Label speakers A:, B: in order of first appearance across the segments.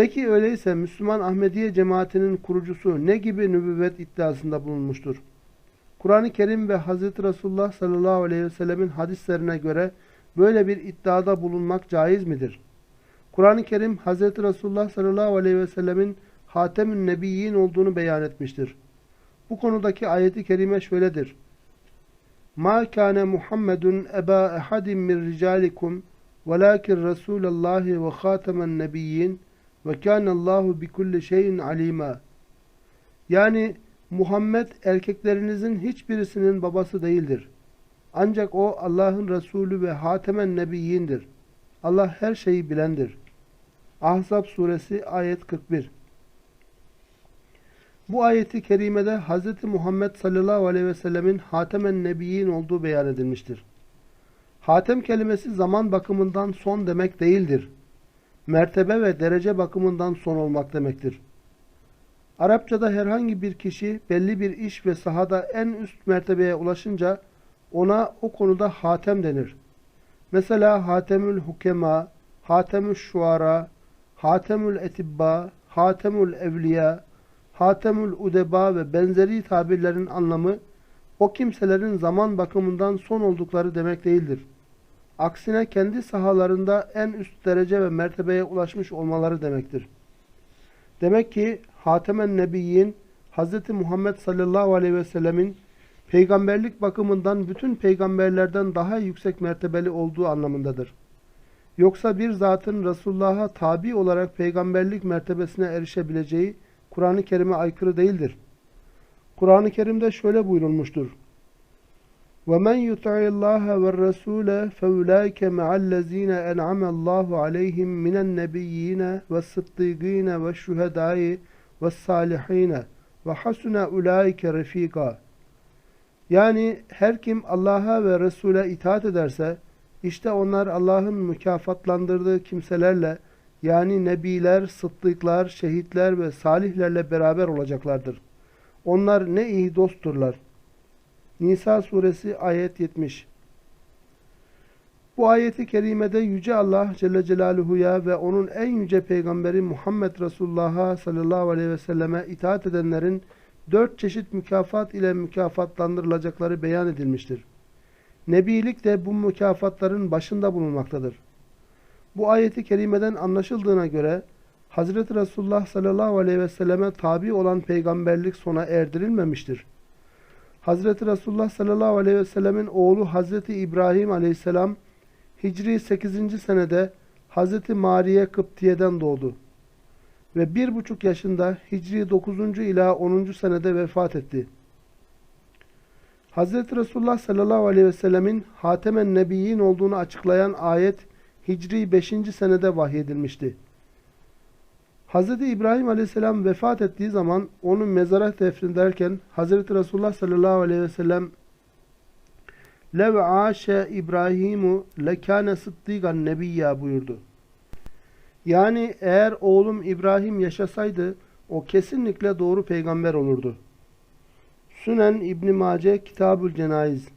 A: Peki öyleyse Müslüman Ahmediye cemaatinin kurucusu ne gibi nübüvvet iddiasında bulunmuştur? Kur'an-ı Kerim ve Hz. Resulullah sallallahu aleyhi ve sellemin hadislerine göre böyle bir iddiada bulunmak caiz midir? Kur'an-ı Kerim Hz. Resulullah sallallahu aleyhi ve sellemin Hatemün Nebiyyin olduğunu beyan etmiştir. Bu konudaki ayeti kerime şöyledir. Ma kana Muhammedun eba ehadin min ricalikum velakin Resulallahi ve hatemen nebiyyin ve kânallahu bikulli şeyin alima. Yani Muhammed erkeklerinizin hiçbirisinin babası değildir. Ancak o Allah'ın Resulü ve hatemen nebiyyindir. Allah her şeyi bilendir. Ahzab suresi ayet 41 Bu ayeti kerimede Hz. Muhammed sallallahu aleyhi ve sellemin hatemen nebiyyin olduğu beyan edilmiştir. Hatem kelimesi zaman bakımından son demek değildir. Mertebe ve derece bakımından son olmak demektir. Arapçada herhangi bir kişi belli bir iş ve sahada en üst mertebeye ulaşınca ona o konuda hatem denir. Mesela hatemül hukema, hatemül şuara, hatemül etibba, hatemül evliya, hatemül udeba ve benzeri tabirlerin anlamı o kimselerin zaman bakımından son oldukları demek değildir. Aksine kendi sahalarında en üst derece ve mertebeye ulaşmış olmaları demektir. Demek ki Hatemen Nebiyyin Hz. Muhammed sallallahu aleyhi ve sellemin peygamberlik bakımından bütün peygamberlerden daha yüksek mertebeli olduğu anlamındadır. Yoksa bir zatın Resulullah'a tabi olarak peygamberlik mertebesine erişebileceği Kur'an-ı Kerim'e aykırı değildir. Kur'an-ı Kerim'de şöyle buyurulmuştur. وَمَنْ يُطْعِ اللّٰهَ وَالرَّسُولَ فَاُولَٰئِكَ مَعَ الَّذ۪ينَ اَنْعَمَ اللّٰهُ عَلَيْهِمْ مِنَ النَّبِيِّينَ وَالصِّدِّيقِينَ وَالشُّهَدَاءِ وَالصَّالِحِينَ وَحَسُنَ اُولَٰئِكَ رَف۪يقًا Yani her kim Allah'a ve Resul'e itaat ederse, işte onlar Allah'ın mükafatlandırdığı kimselerle, yani nebiler, sıddıklar, şehitler ve salihlerle beraber olacaklardır. Onlar ne iyi dostturlar. Nisa suresi ayet 70 Bu ayeti kerimede Yüce Allah Celle Celaluhu'ya ve onun en yüce peygamberi Muhammed Resulullah'a sallallahu aleyhi ve selleme itaat edenlerin dört çeşit mükafat ile mükafatlandırılacakları beyan edilmiştir. Nebilik de bu mükafatların başında bulunmaktadır. Bu ayeti kerimeden anlaşıldığına göre Hazreti Resulullah sallallahu aleyhi ve selleme tabi olan peygamberlik sona erdirilmemiştir. Hazreti Resulullah sallallahu aleyhi ve sellemin oğlu Hazreti İbrahim aleyhisselam Hicri 8. senede Hazreti Mariye Kıptiye'den doğdu. Ve bir buçuk yaşında Hicri 9. ila 10. senede vefat etti. Hazreti Resulullah sallallahu aleyhi ve sellemin Hatemen Nebiyyin olduğunu açıklayan ayet Hicri 5. senede vahyedilmişti. Hz. İbrahim aleyhisselam vefat ettiği zaman onun mezara defnederken Hz. Resulullah sallallahu aleyhi ve sellem Lev aşe İbrahimu lekâne sıddıgan nebiyya buyurdu. Yani eğer oğlum İbrahim yaşasaydı o kesinlikle doğru peygamber olurdu. Sünen İbn Mace Kitabül Cenayiz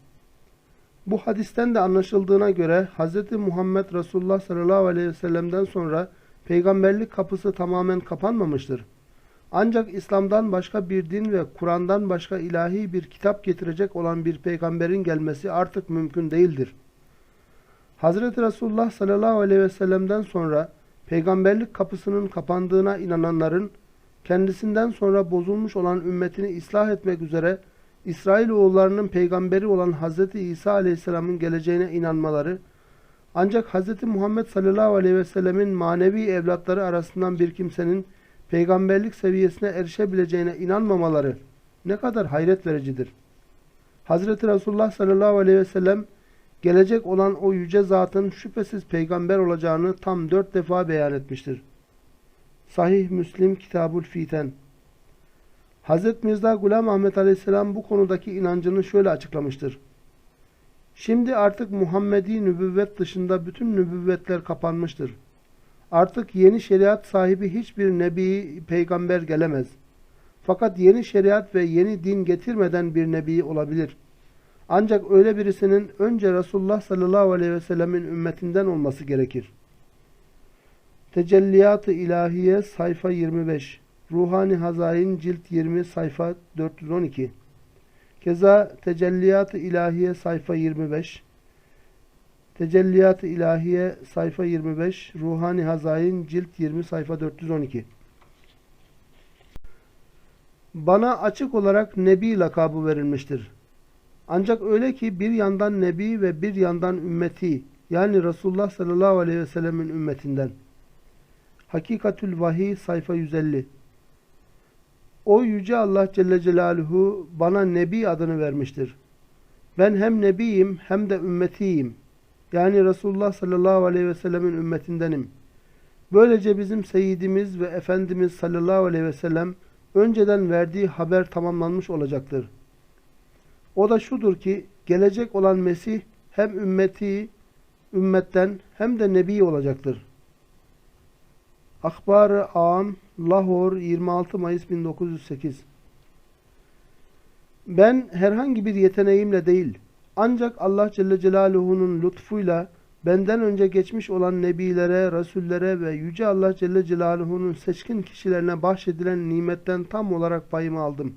A: Bu hadisten de anlaşıldığına göre Hz. Muhammed Resulullah sallallahu aleyhi ve sellem'den sonra peygamberlik kapısı tamamen kapanmamıştır. Ancak İslam'dan başka bir din ve Kur'an'dan başka ilahi bir kitap getirecek olan bir peygamberin gelmesi artık mümkün değildir. Hazreti Resulullah sallallahu aleyhi ve sellem'den sonra peygamberlik kapısının kapandığına inananların kendisinden sonra bozulmuş olan ümmetini ıslah etmek üzere İsrailoğullarının peygamberi olan Hazreti İsa aleyhisselamın geleceğine inanmaları ancak Hz. Muhammed sallallahu aleyhi ve sellemin manevi evlatları arasından bir kimsenin peygamberlik seviyesine erişebileceğine inanmamaları ne kadar hayret vericidir. Hazreti Resulullah sallallahu aleyhi ve sellem gelecek olan o yüce zatın şüphesiz peygamber olacağını tam dört defa beyan etmiştir. Sahih Müslim Kitabul Fiten Hazret Mirza Gulam Ahmet Aleyhisselam bu konudaki inancını şöyle açıklamıştır. Şimdi artık Muhammedi nübüvvet dışında bütün nübüvvetler kapanmıştır. Artık yeni şeriat sahibi hiçbir nebi, peygamber gelemez. Fakat yeni şeriat ve yeni din getirmeden bir nebi olabilir. Ancak öyle birisinin önce Resulullah sallallahu aleyhi ve sellemin ümmetinden olması gerekir. Tecelliyat-ı İlahiye sayfa 25. Ruhani Hazain cilt 20 sayfa 412. Keza Tecelliyat-ı İlahiye sayfa 25. Tecelliyat-ı İlahiye sayfa 25. Ruhani Hazain cilt 20 sayfa 412. Bana açık olarak Nebi lakabı verilmiştir. Ancak öyle ki bir yandan Nebi ve bir yandan ümmeti yani Resulullah sallallahu aleyhi ve sellemin ümmetinden. Hakikatül Vahiy sayfa 150 O Yüce Allah Celle Celaluhu bana Nebi adını vermiştir. Ben hem Nebiyim hem de ümmetiyim. Yani Resulullah sallallahu aleyhi ve sellemin ümmetindenim. Böylece bizim Seyyidimiz ve Efendimiz sallallahu aleyhi ve sellem önceden verdiği haber tamamlanmış olacaktır. O da şudur ki gelecek olan Mesih hem ümmeti ümmetten hem de nebi olacaktır. Akbar-ı Am Lahor 26 Mayıs 1908 Ben herhangi bir yeteneğimle değil ancak Allah Celle Celaluhu'nun lütfuyla benden önce geçmiş olan nebilere, rasullere ve Yüce Allah Celle Celaluhu'nun seçkin kişilerine bahşedilen nimetten tam olarak payımı aldım.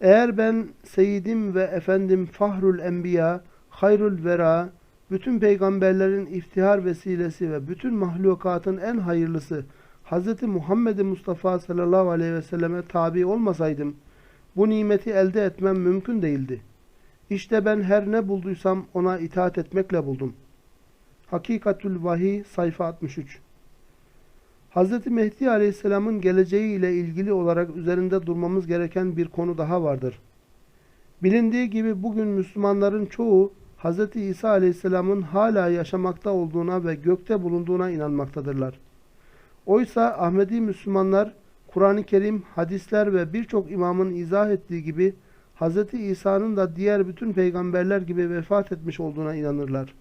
A: Eğer ben Seyyidim ve Efendim Fahrul Enbiya, Hayrul Vera, bütün peygamberlerin iftihar vesilesi ve bütün mahlukatın en hayırlısı Hz. Muhammed Mustafa sallallahu aleyhi ve selleme tabi olmasaydım, bu nimeti elde etmem mümkün değildi. İşte ben her ne bulduysam ona itaat etmekle buldum. Hakikatül Vahiy sayfa 63 Hz. Mehdi Aleyhisselam'ın geleceği ile ilgili olarak üzerinde durmamız gereken bir konu daha vardır. Bilindiği gibi bugün Müslümanların çoğu Hz. İsa Aleyhisselam'ın hala yaşamakta olduğuna ve gökte bulunduğuna inanmaktadırlar. Oysa Ahmedi Müslümanlar Kur'an-ı Kerim, hadisler ve birçok imamın izah ettiği gibi Hz. İsa'nın da diğer bütün peygamberler gibi vefat etmiş olduğuna inanırlar.